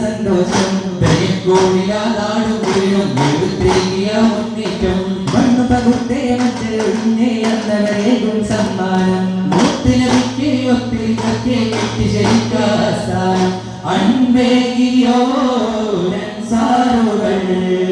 സന്തോഷം. വീഴും എഴുത്തേകിയ മുന്നേറ്റം. മണ്ണു പകുത്തേ മറ്റ് ഉന്നേ എന്നവരേകും സമ്മാനം. മുത്തിനവിക്ക് ഒത്തിരി കക്കെ കെട്ടി ശരിക്കാസ്ഥാനം അൻപേകിയോ സാറുകൾ.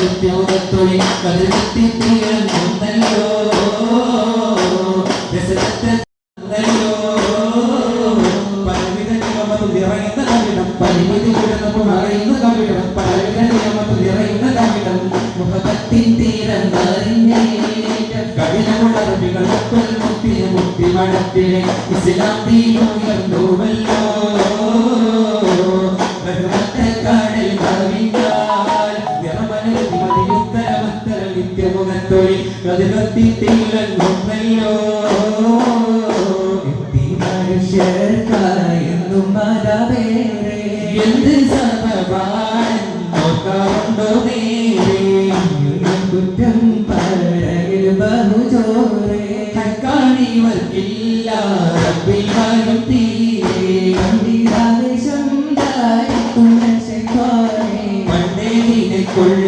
മതിയുത്തരമത്തലൊളി കതിർത്തി മുത്തി മഴത്തിലെ ഇസ്ലാം ബഹുമത്തക്കാടിൽ നിത്യമുഖത്തൊഴി കതിർത്തി തീരുന്നല്ലോ എന്ത് സഭപാടൻ നോക്കാറുണ്ടോ നേരെ? കുറ്റം പറകിൽ ബഹുചോരേ കക്കാണിവർക്കില്ല റബ്ബിൽവാരും തീരെ. കണ്ടിരാവേശം കുണശെക്കോരേ പണ്ടേ നിനക്കുള്ളിലുണ്ടോ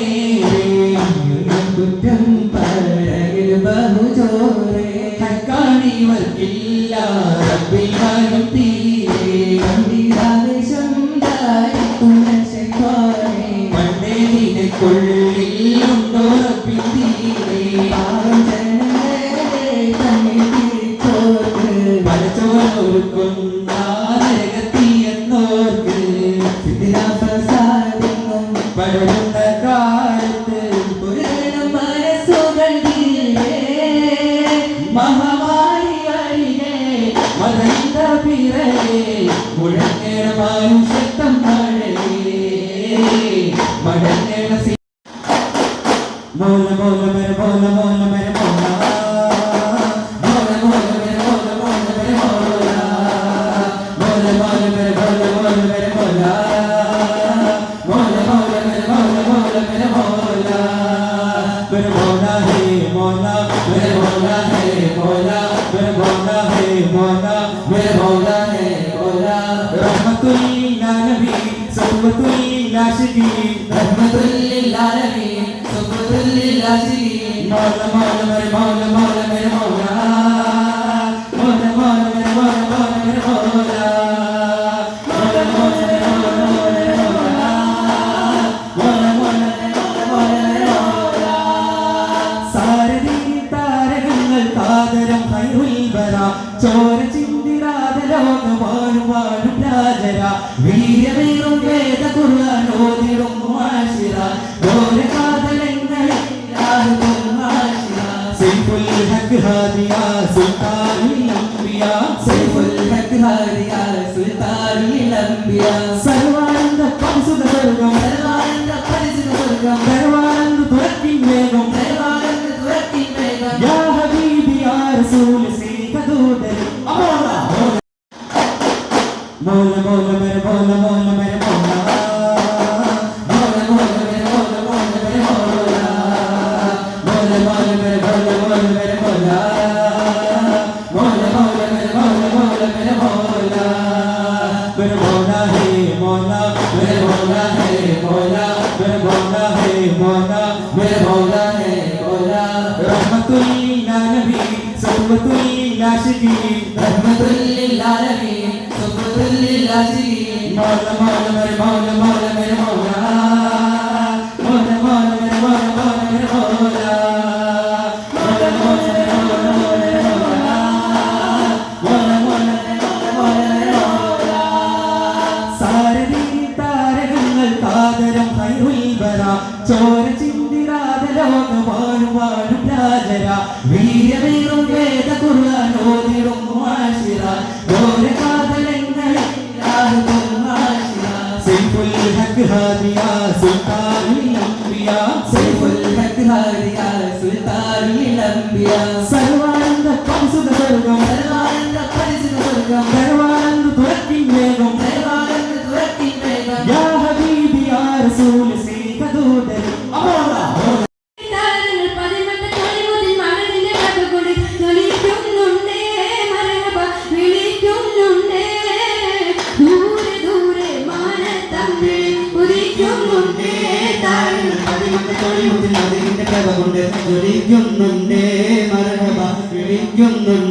കക്കാണിവർക്കില്ല बढ़ने नसीब बोल बोल मेरे बोल बोल मेरे बोला बोल बोल मेरे बोल बोल मेरे बोला बोल बोल मेरे बोल बोल मेरे बोला बोल बोल मेरे बोल बोल मेरे बोला मेरे बोला है बोला मेरे बोला है बोला मेरे बोला है बोला मेरे बोला है बोला रहमतुल नबी सल्लल्लाहु للناشدين رحمة للعالمين صبر للناسين مولى مولى مولى مولى مولى വീരമേറും വേദ കുറാനോതിടും ആശിറ ഓരോ കാതലങ്ങളിൽ ആശിറ സിംപുൽ ഹക്ക് ഹാദിയാ. ചോര ചിന്തിടാതെ ലോകമാണു വാഴും രാജര വീരമേറും വേദ കുറാനോതിടും സുൽത്താനുൽ അംബിയ വിളിക്കുന്നുണ്ടേ മരണ വിളിക്കുന്നുണ്ട്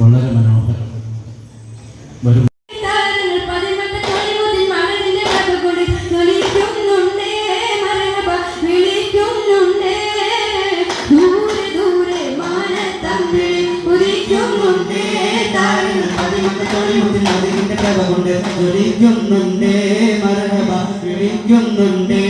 വളരെ മനോഹരം. വരും. വിളിക്കുന്നുണ്ടേ. മരഹബ വിളിക്കുന്നുണ്ടേ.